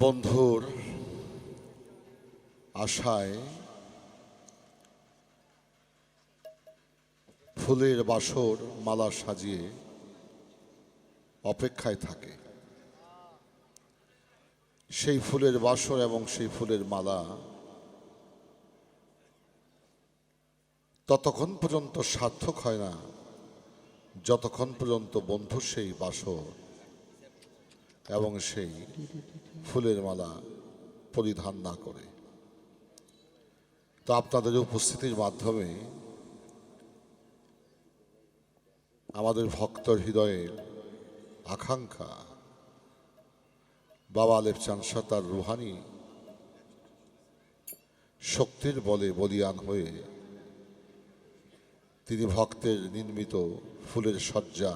বন্ধুর আশায় ফুলের বাসর মালা সাজিয়ে অপেক্ষায় থাকে। সেই ফুলের বাসর এবং সেই ফুলের মালা ততক্ষণ পর্যন্ত সার্থক হয় না, যতক্ষণ পর্যন্ত বন্ধুর সেই বাসর এবং সেই ফুলের মালা পরিধান না করে। তো আপনাদের উপস্থিতির মাধ্যমে আমাদের ভক্ত হৃদয়ের আকাঙ্ক্ষা, বাবা আলেপ চানসা তার রুহানি শক্তির বলে বলিয়ান হয়ে তিনি ভক্তের নির্মিত ফুলের শয্যা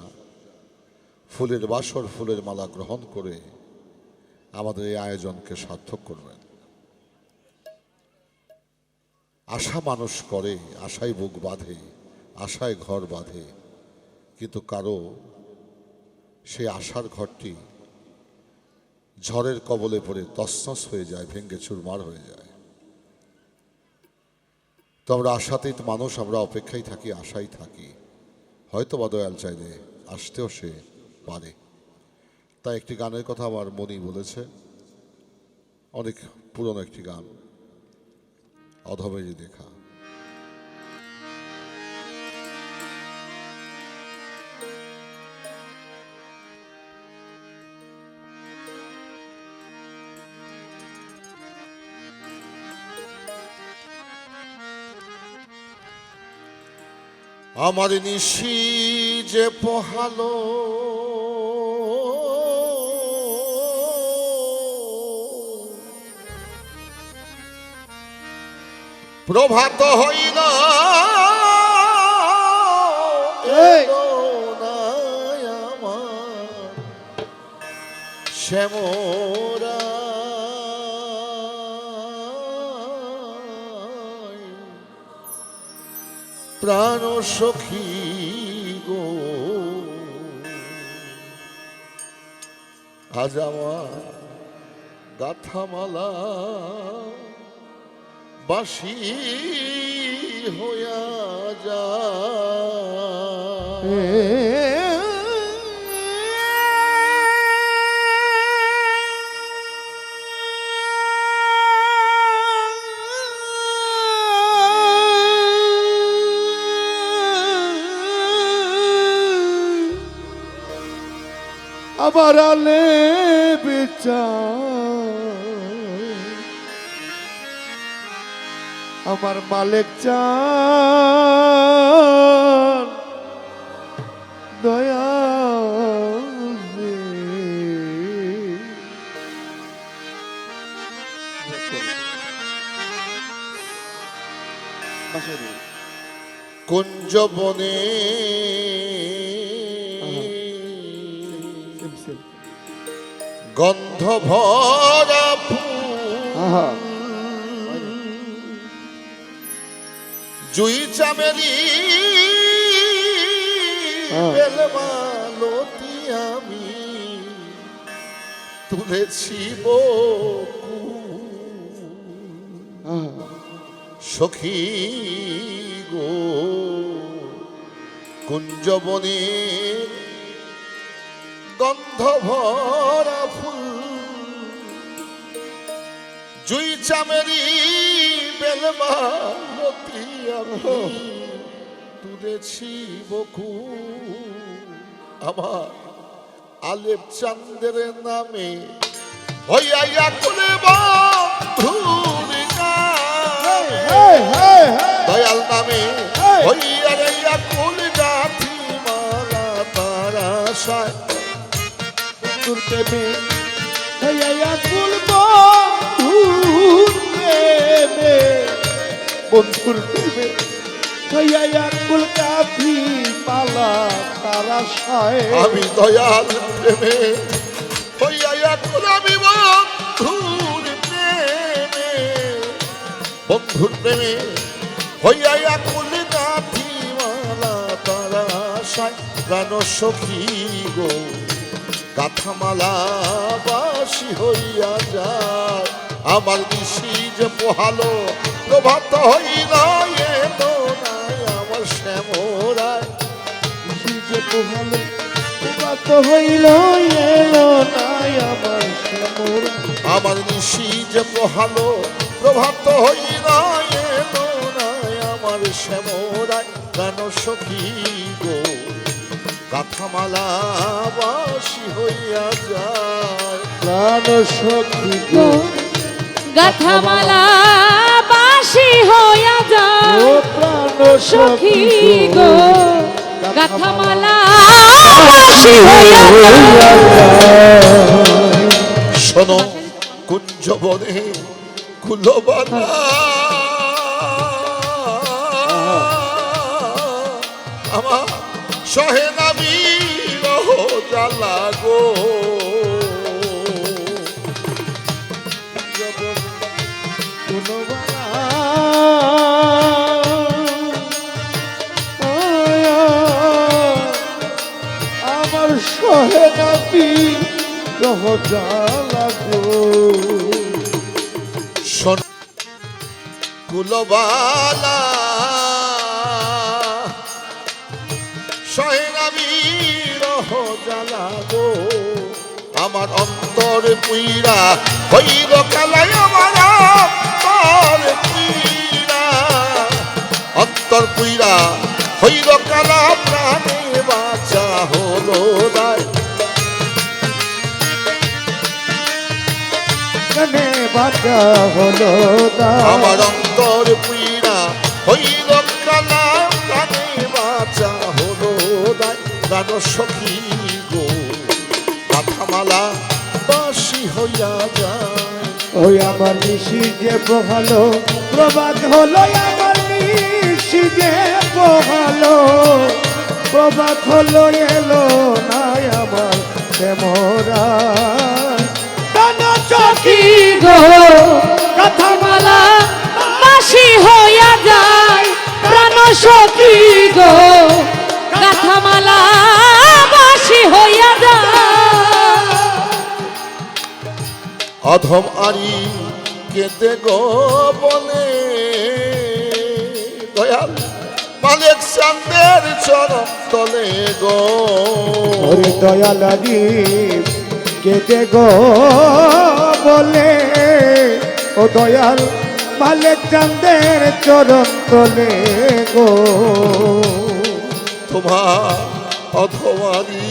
ফুলের বাসর, ফুলের মালা গ্রহণ করে আমাদের এই আয়োজনকে সার্থক করবেন। আশা মানুষ করে আশায় বুক বাঁধে আশায় ঘর বাঁধে, কিন্তু কারও সেই আশার ঘরটি ঝড়ের কবলে পড়ে তসনস হয়ে যায় ভেঙ্গে চুরমার হয়ে যায়। তো আমরা আশাতেই তো মানুষ, আমরা অপেক্ষায় থাকি, আশাই থাকি। হয়তো বা দয়াল চাইলে আসতেও সে পারে। তাই একটি গানের কথা আমার মনি বলেছে। অনেক পুরনো একটি গান। অধমেরই দেখা আমার নিশি যে পোহালো প্রভাত হইল। শ্যামরা প্রাণ সখী গো। আজ আমার গাথামালা বাসি হইয়া যা আবার আলে বিচার আমার মালিক চান। দয়া কুঞ্জ বনে গন্ধ ভরা ফুল। জুই চামেলি হ্যাঁ। বেলমালতি আমি তুলেছি বকুল। সখী গো কুঞ্জবনের গন্ধ ভরা জুই চামেরি বেলমালতি আমি তুলেছি বকু আমার আলেপ চান্দের নামে। হইয়া গান। দয়াল নামে হইয়া রাইয়া কুল গাথি মালা তারা সায় মে হইয়া প্রেমে বন্ধুর প্রেমে হইয়া কুল কাফি পালা তারা সায়। আমি দয়াল প্রেমে হইয়া কুল আমি বন্ধুর প্রেমে। বন্ধুর প্রেমে হইয়া কুল গাথি মালা তারা সায়। প্রাণ সখী গো গাথামালা বাসি হইয়া যায়। আমার নিশি যে পোহালো, প্রভাত হইল এলো আমার শ্যামরায়। যে পোহালো, প্রভাত হইল এলো নাই আমার শ্যামর আমার নিশি যে পোহালো, প্রভাত হইল এলো নাই আমার শ্যামরায়। গান সখী গো গাথামালা বাসি হইয়া যায়। প্রাণ সখী গো। গাথামালা বাসি হইয়া ও যায় প্রাণ সখী গো গাথামালা বাসি হইয়া শোনো কুঞ্জ বনে কুলবানা আমার সহে কুলবালা সহে নামি রহ জ্বালা গো। আমার অন্তর পুইরা হইল কালাই আমার অন্তর পুইরা হলো আমার অন্তর পুইরা হইল কালা প্রাণে বাঁচা হলো দায়। গান সখী গো মাথামালা বাসি হইয়া যায়। ওই আমার নিশি যে পোহালো প্রবাদ হলো আমার নিশি যে পোহালো। প্রবাদ হলো এলো নাই আমার শ্যামরা চকি গো কথামালা বাসি হইয়া যায়। প্রাণ সখী গো গাথামালা বাসি হইয়া যায়। অধম আরি কেঁদে গো বলে দয়াল মালিক চান্দের চরম তলে গো। ওরে দয়ালারি কেটে গো বলে ও দয়াল মালিক চান্দের চরণ তলে গো। তোমার অধমারি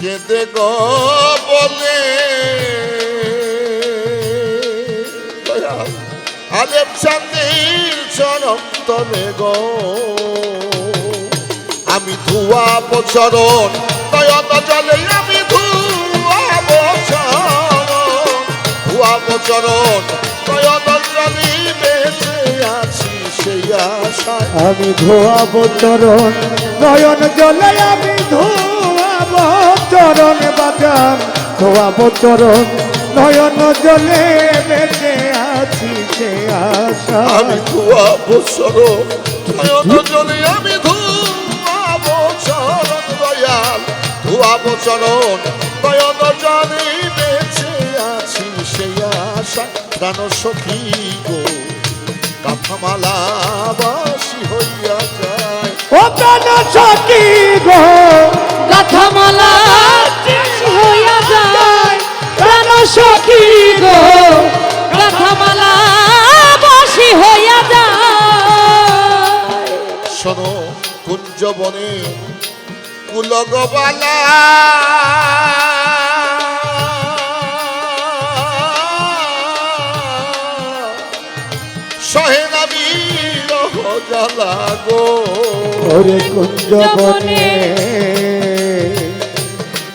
কেঁদে গো বলে। আলেপ চান্দের চরম তলে গো। আমি ধুয়া বচরণ নয়ন জলে আমি ধুয়া বচরণ ধুয়া বচরণ নয়ন জলে বেঁচে আছি সেই আশায়। আমি ধোয়াব চরণ নয়ন জলে আমি ধোয়াব চরণ বাজান। ধোয়াব চরণ নয়ন জলে বেঁচে আছি সে আশা আমি ধুয়া বচরণ নয়ন জলে আমি ধুয়া বচরণ দয়াল। ধুয়া বচরণ নয়ন জলে প্রাণ সখী গো কাঁথামালা বাসি হইয়া যায়। ও প্রাণ সখী গো গাথামালা বাসি হইয়া যায়। প্রাণ সখী গো গাথামালা বাসি হইয়া যায়। শোনো কুঞ্জ বনে কুলগবালা। জ্বালা গো। ওরে কুঞ্জ বনে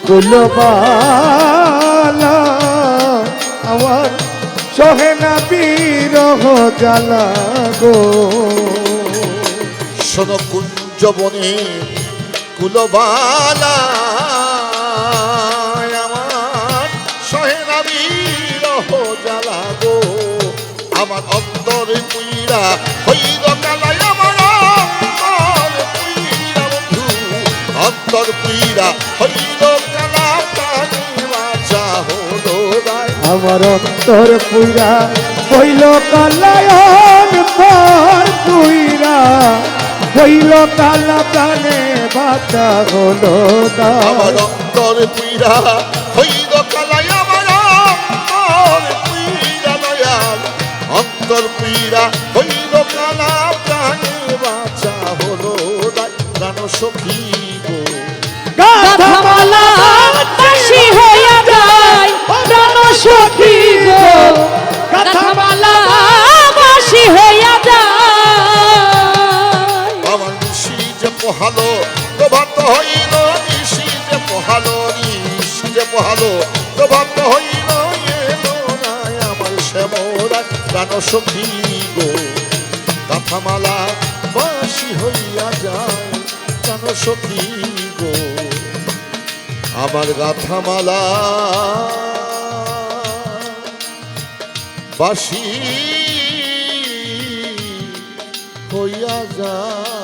কুলবালা আমার সহেনা বিরহ জ্বালা গো। শোনো কুঞ্জ বনে কুলবালা আমার সহে নামি রহ জ্বালা গো। আমার অন্তরে পুইরা হইল আমার অন্তর পুইরা। হইল কালায়ন পর পুইরা। হইল কালা প্রাণে বাতা হলো অন্তর পীড়া হইল কালাই আমার পীড়া দয়াল। অন্তর পীড়া হইল কালা প্রাণী বাঁচা হলো প্রাণ সখী গো। গাথামালা হইয়া যায়। প্রাণ সখী পোহালো, প্রভাত হইল নিশি যে পোহালো, নিশি যে পোহালো, প্রভাত হইল আমার শ্যামরা প্রাণ সখী গো গাথামালা বাসি হইয়া যায় প্রাণ সখী গো। আমার গাথামালা বাসি হইয়া যায়।